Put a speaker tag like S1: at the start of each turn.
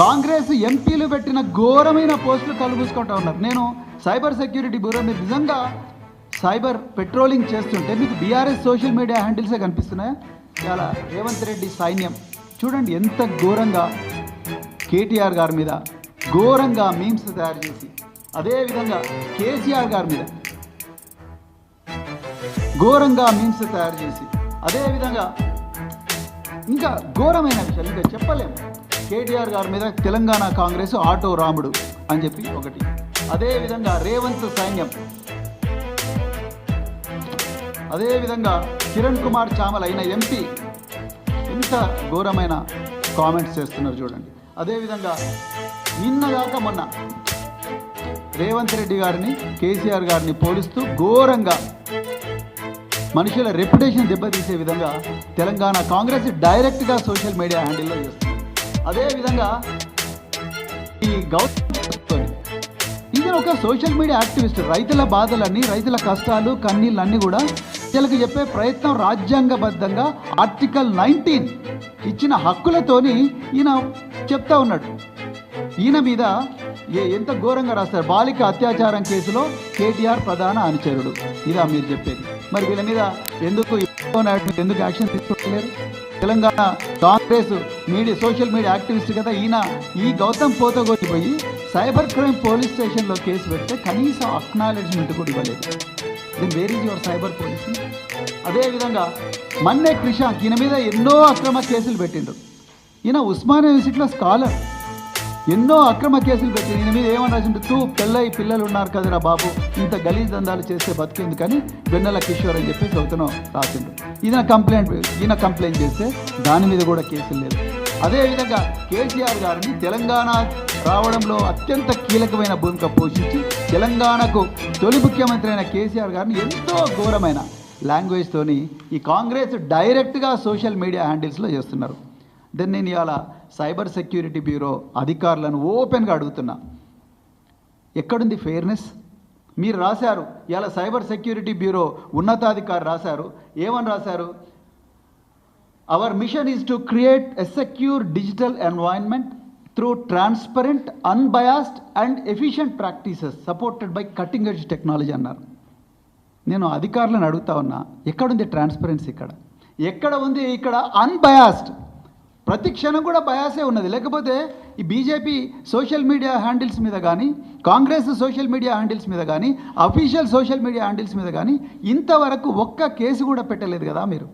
S1: కాంగ్రెస్ ఎంపీలు పెట్టిన ఘోరమైన పోస్టులు కలుగుసుకుంటా ఉన్నారు. నేను సైబర్ సెక్యూరిటీ బ్యూరో మీరు నిజంగా సైబర్ పెట్రోలింగ్ చేస్తుంటే మీకు బీఆర్ఎస్ సోషల్ మీడియా హ్యాండిల్సే కనిపిస్తున్నాయి? చాలా రేవంత్ రెడ్డి సైన్యం. చూడండి ఎంత ఘోరంగా కేటీఆర్ గారి మీద ఘోరంగా మీమ్స్ తయారు చేసి అదేవిధంగా కేసీఆర్ గారి మీద ఘోరంగా మీమ్స్ తయారు చేసి అదేవిధంగా ఇంకా ఘోరమైన విషయాలు ఇంకా చెప్పలేము. కేటీఆర్ గారి మీద తెలంగాణ కాంగ్రెస్ ఆటో రాముడు అని చెప్పి ఒకటి. అదేవిధంగా రేవంత్ సైన్యం. అదేవిధంగా కిరణ్ కుమార్ చామల్ అయిన ఎంపీ ఎంత ఘోరమైన కామెంట్స్ చేస్తున్నారు చూడండి. అదేవిధంగా నిన్నగాక మొన్న రేవంత్ రెడ్డి గారిని కేసీఆర్ గారిని పోలిస్తూ ఘోరంగా మనుషుల రెప్యుటేషన్ దెబ్బతీసే విధంగా తెలంగాణ కాంగ్రెస్ డైరెక్ట్గా సోషల్ మీడియా హ్యాండిల్లో చేస్తుంది. అదేవిధంగా ఈ గౌతమ్ ఇది ఒక సోషల్ మీడియా యాక్టివిస్ట్. రైతుల బాధలన్నీ రైతుల కష్టాలు కన్నీళ్ళన్నీ కూడా ప్రజలకు చెప్పే ప్రయత్నం రాజ్యాంగబద్ధంగా ఆర్టికల్ నైన్టీన్ ఇచ్చిన హక్కులతోని ఈయన చెప్తా ఉన్నాడు. ఈయన మీద ఏ ఎంత ఘోరంగా రాస్తారు. బాలిక అత్యాచారం కేసులో కేటీఆర్ ప్రధాన అనుచరుడు. ఇదా మీరు చెప్పేది. మరి వీళ్ళ మీద ఎందుకు ఎందుకు యాక్షన్ తీసుకోలేరు? Telangana Congress media social media activist కదా ఈయన. ఈ గౌతమ్ పోతగోటి పోయి సైబర్ క్రైమ్ పోలీస్ స్టేషన్లో కేసు పెడితే కనీసం అక్నాలెడ్జ్మెంట్ కూడా ఇవ్వలేదు. Then where is your cyber police అదేవిధంగా మన్నే క్రిషాంక్ ఈయన మీద ఎన్నో అక్రమ కేసులు పెట్టిండ్రు. ఈయన ఉస్మానియా యూనివర్సిటీలో స్కాలర్. ఎన్నో అక్రమ కేసులు పెట్టి నేను మీద ఏమని రాసిండు తూ పెళ్ళై పిల్లలు ఉన్నారు కదరా బాబు. ఇంత గలీజ్ దందాలు చేస్తే బతికేందుకు కానీ వెన్నెల కిషోర్ అని చెప్పి ఒకతను రాసిండు. ఈయన కంప్లైంట్ ఈయన కంప్లైంట్ చేస్తే దాని మీద కూడా కేసులు లేదు అదేవిధంగా కేసీఆర్ గారిని తెలంగాణ రావడంలో అత్యంత కీలకమైన భూమిక పోషించి తెలంగాణకు తొలి ముఖ్యమంత్రి అయిన కేసీఆర్ గారిని ఎంతో ఘోరమైన లాంగ్వేజ్తోని ఈ కాంగ్రెస్ డైరెక్ట్గా సోషల్ మీడియా హ్యాండిల్స్లో చేస్తున్నారు. దెన్ నేను ఇవాళ సైబర్ సెక్యూరిటీ బ్యూరో అధికారులను ఓపెన్గా అడుగుతున్నా. ఎక్కడుంది ఫెయిర్నెస్ మీరు రాశారు ఇవాళ సైబర్ సెక్యూరిటీ బ్యూరో ఉన్నతాధికారి రాశారు. ఏమని రాశారు? Our mission is to create a secure digital environment through transparent unbiased and efficient practices supported by cutting edge technology అన్నారు. నేను అధికారులను అడుగుతా ఉన్నా ఎక్కడుంది ట్రాన్స్పరెన్సీ ఇక్కడ? ఎక్కడ ఉంది ఇక్కడ అన్బయాస్డ్ ప్రతి క్షణం కూడా బయాసే ఉన్నది. లేకపోతే ఈ బీజేపీ సోషల్ మీడియా హ్యాండిల్స్ మీద కానీ కాంగ్రెస్ సోషల్ మీడియా హ్యాండిల్స్ మీద కానీ అఫీషియల్ సోషల్ మీడియా హ్యాండిల్స్ మీద కానీ ఇంతవరకు ఒక్క కేసు కూడా పెట్టలేదు కదా మీరు.